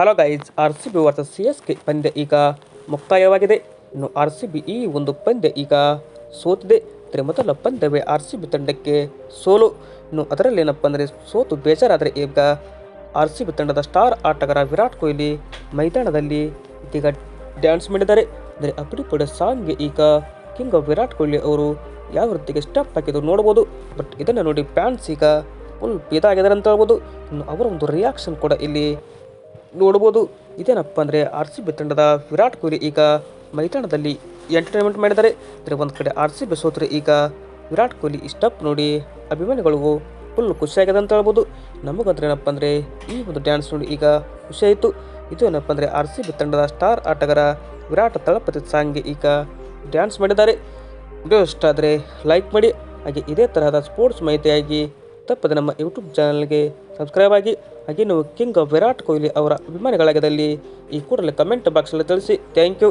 Hello guys R C B versus C S K ಪಂದ್ಯ ಈಗ ಮುಕ್ತಾಯವಾಗಿದೆ. ಇನ್ನು ಆರ್ ಸಿ ಬಿ ಈ ಒಂದು ಪಂದ್ಯ ಈಗ ಸೋತಿದೆ. ಅಂದರೆ ಮೊದಲ ಪಂದ್ಯವೇ ಆರ್ ಸಿ ಬಿ ತಂಡಕ್ಕೆ ಸೋಲು. ಇನ್ನು ಅದರಲ್ಲಿ ಏನಪ್ಪ ಅಂದರೆ ಸೋತು ಬೇಜಾರಾದರೆ ಈಗ ಆರ್ ಸಿ ಬಿ ತಂಡದ ಸ್ಟಾರ್ ಆಟಗಾರ ವಿರಾಟ್ ಕೊಹ್ಲಿ ಮೈದಾನದಲ್ಲಿ ಇದೀಗ ಡ್ಯಾನ್ಸ್ ಮಾಡಿದ್ದಾರೆ. ಅಂದರೆ ಅಪ್ಪಡಿ ಸಾಂಗ್ಗೆ ಈಗ ಕಿಂಗ್ ಆಫ್ ವಿರಾಟ್ ಕೊಹ್ಲಿ ಅವರು ಯಾವ ರೀತಿಗೆ ಸ್ಟೆಪ್ ಹಾಕಿದ್ರು ನೋಡ್ಬೋದು. ಬಟ್ ಇದನ್ನು ನೋಡಿ ಫ್ಯಾನ್ಸ್ ಈಗ ಫುಲ್ ಇದಾಗಿದ್ದಾರೆ ಅಂತ ಹೇಳ್ಬೋದು. ಇನ್ನು ಅವರ ಒಂದು ರಿಯಾಕ್ಷನ್ ಕೂಡ ಇಲ್ಲಿ ನೋಡ್ಬೋದು ಇದೇನಪ್ಪ ಅಂದರೆ ಆರ್ ಸಿ ಬಿ ತಂಡದ ವಿರಾಟ್ ಕೊಹ್ಲಿ ಈಗ ಮೈದಾನದಲ್ಲಿ ಎಂಟರ್ಟೈನ್ಮೆಂಟ್ ಮಾಡಿದ್ದಾರೆ. ಅಂದರೆ ಒಂದು ಕಡೆ ಆರ್ ಸಿ ಬಿ ಸೋತರೆ ಈಗ ವಿರಾಟ್ ಕೊಹ್ಲಿ ಸ್ಟೆಪ್ ನೋಡಿ ಅಭಿಮಾನಿಗಳು ಫುಲ್ ಖುಷಿಯಾಗಿದೆ ಅಂತ ಹೇಳ್ಬೋದು. ನಮಗಂದ್ರೆ ಏನಪ್ಪ ಅಂದರೆ ಈ ಒಂದು ಡ್ಯಾನ್ಸ್ ನೋಡಿ ಈಗ ಖುಷಿಯಾಯಿತು ಇದು ಏನಪ್ಪ ಅಂದರೆ ಆರ್ ಸಿ ಬಿ ತಂಡದ ಸ್ಟಾರ್ ಆಟಗಾರ ವಿರಾಟ್ ತಳಪತಿ ಸಾಂಗ್ಗೆ ಈಗ ಡ್ಯಾನ್ಸ್ ಮಾಡಿದ್ದಾರೆ. ವಿಡಿಯೋ ಇಷ್ಟ ಆದರೆ ಲೈಕ್ ಮಾಡಿ. ಹಾಗೆ ಇದೇ ತರಹದ ಸ್ಪೋರ್ಟ್ಸ್ ಮಾಹಿತಿಯಾಗಿ ತಪ್ಪದೆ ನಮ್ಮ ಯೂಟ್ಯೂಬ್ ಚಾನಲ್ಗೆ ಸಬ್ಸ್ಕ್ರೈಬ್ ಆಗಿ, ಹಾಗೆ ನೀವು ಕಿಂಗ್ ವಿರಾಟ್ ಕೊಹ್ಲಿ ಅವರ ಅಭಿಮಾನಿಗಳಾಗದಲ್ಲಿ ಈ ಕೂಡಲೇ ಕಮೆಂಟ್ ಬಾಕ್ಸಲ್ಲಿ ತಿಳಿಸಿ. Thank you